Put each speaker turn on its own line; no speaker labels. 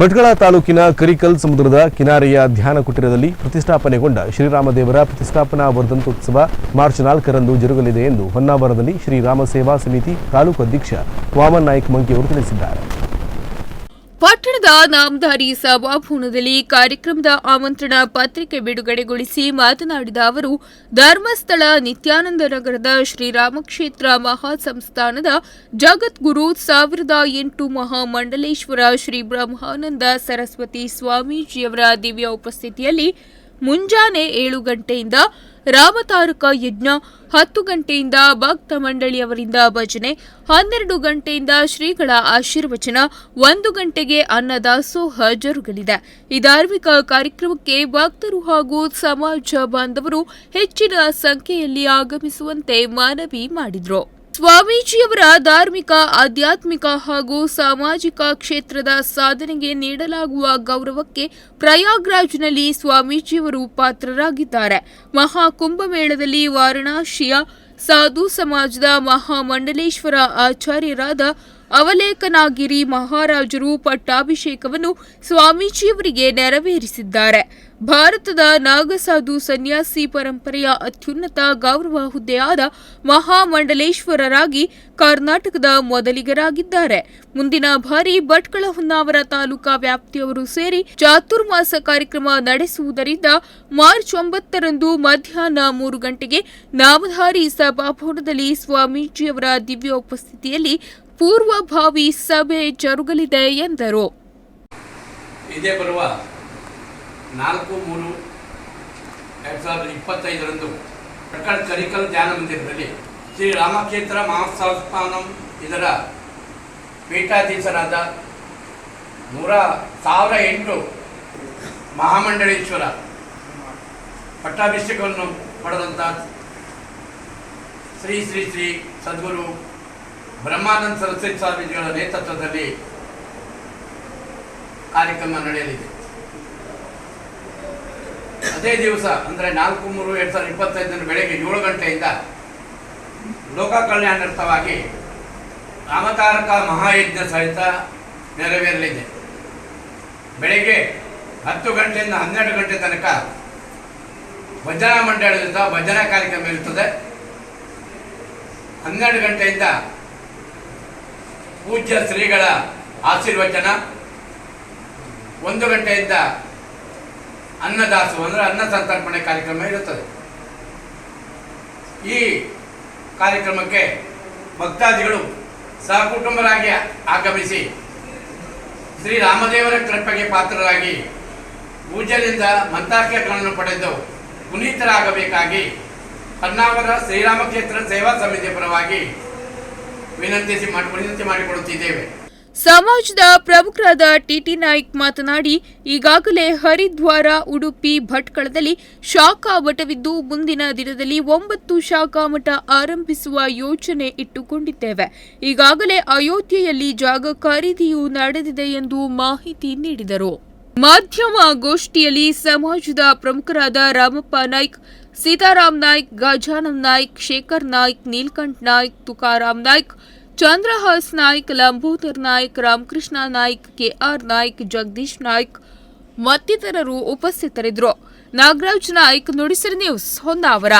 ಭಟ್ಕಳ ತಾಲೂಕಿನ ಕರಿಕಲ್ ಸಮುದ್ರದ ಕಿನಾರೆಯ ಧ್ಯಾನ ಕುಟೀರದಲ್ಲಿ ಪ್ರತಿಷ್ಠಾಪನೆಗೊಂಡ ಶ್ರೀರಾಮದೇವರ ಪ್ರತಿಷ್ಠಾಪನಾ ವರ್ಧಂತೋತ್ಸವ ಮಾರ್ಚ್ ನಾಲ್ಕರಂದು ಜರುಗಲಿದೆ ಎಂದು ಹೊನ್ನಾವರದಲ್ಲಿ ಶ್ರೀರಾಮ ಸೇವಾ ಸಮಿತಿ ತಾಲೂಕು ಅಧ್ಯಕ್ಷ ವಾಮನ್ ನಾಯ್ಕ ಮಂಕಿಯವರು ತಿಳಿಸಿದ್ದಾರೆ.
ಪಟ್ಟಣದ ನಾಮಧಾರಿ ಸಭಾಭವನದಲ್ಲಿ ಕಾರ್ಯಕ್ರಮದ ಆಮಂತ್ರಣ ಪತ್ರಿಕೆ ಬಿಡುಗಡೆಗೊಳಿಸಿ ಮಾತನಾಡಿದ ಅವರು, ಧರ್ಮಸ್ಥಳ ನಿತ್ಯಾನಂದ ನಗರದ ಶ್ರೀರಾಮಕ್ಷೇತ್ರ ಮಹಾಸಂಸ್ಥಾನದ ಜಗದ್ಗುರು ಸಾವಿರದ ಎಂಟು ಮಹಾಮಂಡಲೇಶ್ವರ ಶ್ರೀ ಬ್ರಹ್ಮಾನಂದ ಸರಸ್ವತಿ ಸ್ವಾಮೀಜಿಯವರ ದಿವ್ಯ ಉಪಸ್ಥಿತಿಯಲ್ಲಿ ಮುಂಜಾನೆ ಏಳು ಗಂಟೆಯಿಂದ ರಾಮತಾರಕ ಯಜ್ಞ, ಹತ್ತು ಗಂಟೆಯಿಂದ ಭಕ್ತ ಮಂಡಳಿಯವರಿಂದ ಭಜನೆ, ಹನ್ನೆರಡು ಗಂಟೆಯಿಂದ ಶ್ರೀಗಳ ಆಶೀರ್ವಚನ, ಒಂದು ಗಂಟೆಗೆ ಅನ್ನದಾಸೋಹ ಜರುಗಲಿದೆ. ಈ ಧಾರ್ಮಿಕ ಕಾರ್ಯಕ್ರಮಕ್ಕೆ ಭಕ್ತರು ಹಾಗೂ ಸಮಾಜ ಬಾಂಧವರು ಹೆಚ್ಚಿನ ಸಂಖ್ಯೆಯಲ್ಲಿ ಆಗಮಿಸುವಂತೆ ಮನವಿ ಮಾಡಿದರು. ಸ್ವಾಮೀಜಿಯವರ ಧಾರ್ಮಿಕ, ಆಧ್ಯಾತ್ಮಿಕ ಹಾಗೂ ಸಾಮಾಜಿಕ ಕ್ಷೇತ್ರದ ಸಾಧನೆಗೆ ನೀಡಲಾಗುವ ಗೌರವಕ್ಕೆ ಪ್ರಯಾಗ್ರಾಜ್ನಲ್ಲಿ ಸ್ವಾಮೀಜಿಯವರು ಪಾತ್ರರಾಗಿದ್ದಾರೆ. ಮಹಾಕುಂಭಮೇಳದಲ್ಲಿ ವಾರಣಾಸಿಯ ಸಾಧು ಸಮಾಜದ ಮಹಾಮಂಡಲೇಶ್ವರ ಆಚಾರ್ಯರಾದ ಅವಲೇಕನಾಗಿರಿ ಮಹಾರಾಜರು ಪಟ್ಟಾಭಿಷೇಕವನ್ನು ಸ್ವಾಮೀಜಿಯವರಿಗೆ ನೆರವೇರಿಸಿದ್ದಾರೆ. ಭಾರತದ ನಾಗಸಾಧು ಸನ್ಯಾಸಿ ಪರಂಪರೆಯ ಅತ್ಯುನ್ನತ ಗೌರವ ಹುದ್ದೆಯಾದ ಮಹಾಮಂಡಲೇಶ್ವರರಾಗಿ ಕರ್ನಾಟಕದ ಮೊದಲಿಗರಾಗಿದ್ದಾರೆ. ಮುಂದಿನ ಬಾರಿ ಭಟ್ಕಳ ಹೊನ್ನಾವರ ತಾಲೂಕಾ ವ್ಯಾಪ್ತಿಯವರು ಸೇರಿ ಚಾತುರ್ಮಾಸ ಕಾರ್ಯಕ್ರಮ ನಡೆಸುವುದರಿಂದ ಮಾರ್ಚ್ ಒಂಬತ್ತರಂದು ಮಧ್ಯಾಹ್ನ ಮೂರು ಗಂಟೆಗೆ ನಾಮಧಾರಿ ಸಭಾಭವನದಲ್ಲಿ ಸ್ವಾಮೀಜಿಯವರ ದಿವ್ಯ ಉಪಸ್ಥಿತಿಯಲ್ಲಿ ಪೂರ್ವಭಾವಿ ಸಭೆ ಜರುಗಲಿದೆ ಎಂದರು.
ನಾಲ್ಕು ಮೂರು ಎರಡು ಸಾವಿರದ ಇಪ್ಪತ್ತೈದರಂದು ಪ್ರಕಟ ಕರಿಕಲ್ ಧ್ಯಾನ ಮಂದಿರದಲ್ಲಿ ಶ್ರೀ ರಾಮಕ್ಷೇತ್ರ ಮಹಾಸಂಸ್ಥಾನಂ ಇದರ ಪೀಠಾಧೀಶರಾದ ನೂರ ಸಾವಿರ ಎಂಟು ಮಹಾಮಂಡಳೇಶ್ವರ ಪಟ್ಟಾಭಿಷೇಕವನ್ನು ಪಡೆದಂಥ ಶ್ರೀ ಶ್ರೀ ಶ್ರೀ ಸದ್ಗುರು ಬ್ರಹ್ಮಾನಂದ ಸರಸ್ವತಿ ಸ್ವಾಮೀಜಿಗಳ ನೇತೃತ್ವದಲ್ಲಿ ಕಾರ್ಯಕ್ರಮ ನಡೆಯಲಿದೆ. ಅದೇ ದಿವಸ, ಅಂದರೆ ನಾಲ್ಕು ಮೂರು ಎರಡು ಸಾವಿರದ ಇಪ್ಪತ್ತೈದರ ಬೆಳಗ್ಗೆ ಏಳು ಗಂಟೆಯಿಂದ ಲೋಕ ಕಲ್ಯಾಣಾರ್ಥವಾಗಿ ರಾಮತಾರಕ ಮಹಾಯಜ್ಞ ಸಹಿತ ನೆರವೇರಲಿದೆ. ಬೆಳಗ್ಗೆ ಹತ್ತು ಗಂಟೆಯಿಂದ ಹನ್ನೆರಡು ಗಂಟೆ ತನಕ ಭಜನಾ ಮಂಡಳದಿಂದ ಭಜನಾ ಕಾರ್ಯಕ್ರಮ ಇರುತ್ತದೆ. ಹನ್ನೆರಡು ಗಂಟೆಯಿಂದ ಪೂಜ್ಯ ಶ್ರೀಗಳ ಆಶೀರ್ವಚನ, ಒಂದು ಗಂಟೆಯಿಂದ ಅನ್ನದಾಸು ಅಂದರೆ ಅನ್ನ ಸಂತರ್ಪಣೆ ಕಾರ್ಯಕ್ರಮ ಇರುತ್ತದೆ. ಈ ಕಾರ್ಯಕ್ರಮಕ್ಕೆ ಭಕ್ತಾದಿಗಳು ಸಹಕುಟುಂಬರಾಗಿ ಆಗಮಿಸಿ ಶ್ರೀ ರಾಮದೇವರ ಕೃಪೆಗೆ ಪಾತ್ರರಾಗಿ ಪೂಜೆಯಿಂದ ಮಂತಾರ್ಕ್ಯಗಳನ್ನು ಪಡೆದು ಪುನೀತರಾಗಬೇಕಾಗಿ ಹೊನ್ನಾವರ ಶ್ರೀರಾಮಕ್ಷೇತ್ರ ಸೇವಾ ಸಮಿತಿಯ ಪರವಾಗಿ ವಿನಂತಿಸಿ ಮಾಡಿ, ವಿನಂತಿ ಮಾಡಿಕೊಡುತ್ತಿದ್ದೇವೆ
ಸಮಾಜದ ಪ್ರಮುಖರಾದ ಟಿಟಿ ನಾಯ್ಕ್ ಮಾತನಾಡಿ, ಈಗಾಗಲೇ ಹರಿದ್ವಾರ ಉಡುಪಿ ಭಟ್ಕಳದಲ್ಲಿ ಶಾಖಾ ಮಠವಿದ್ದು ಮುಂದಿನ ದಿನದಲ್ಲಿ ಒಂಬತ್ತು ಶಾಖಾ ಮಠ ಆರಂಭಿಸುವ ಯೋಜನೆ ಇಟ್ಟುಕೊಂಡಿದ್ದೇವೆ. ಈಗಾಗಲೇ ಅಯೋಧ್ಯೆಯಲ್ಲಿ ಜಾಗ ಖರೀದಿಯೂ ನಡೆದಿದೆ ಎಂದು ಮಾಹಿತಿ ನೀಡಿದರು. ಮಾಧ್ಯಮ ಗೋಷ್ಠಿಯಲ್ಲಿ ಸಮಾಜದ ಪ್ರಮುಖರಾದ ರಾಮಪ್ಪ ನಾಯ್ಕ್ ಸೀತಾರಾಮ್ ನಾಯ್ಕ್ ಗಜಾನಂದ್ ನಾಯ್ಕ್, ಶೇಖರ್ ನಾಯ್ಕ್, ನೀಲ್ಕಂಠ್ ನಾಯ್ಕ್ ತುಕಾರಾಮ್ ನಾಯ್ಕ್ ಚಂದ್ರಹಾಸ್ ನಾಯ್ಕ್, ಲಂಬೋದರ್ ನಾಯ್ಕ್, ರಾಮಕೃಷ್ಣ ನಾಯ್ಕ್, ಕೆಆರ್ ನಾಯ್ಕ್, ಜಗದೀಶ್ ನಾಯ್ಕ್ ಮತ್ತಿತರರು ಉಪಸ್ಥಿತರಿದ್ದರು. ನಾಗರಾಜ್ ನಾಯ್ಕ್, ನುಡಿಸಿರಿ ನ್ಯೂಸ್ ಹೊನ್ನಾವರ.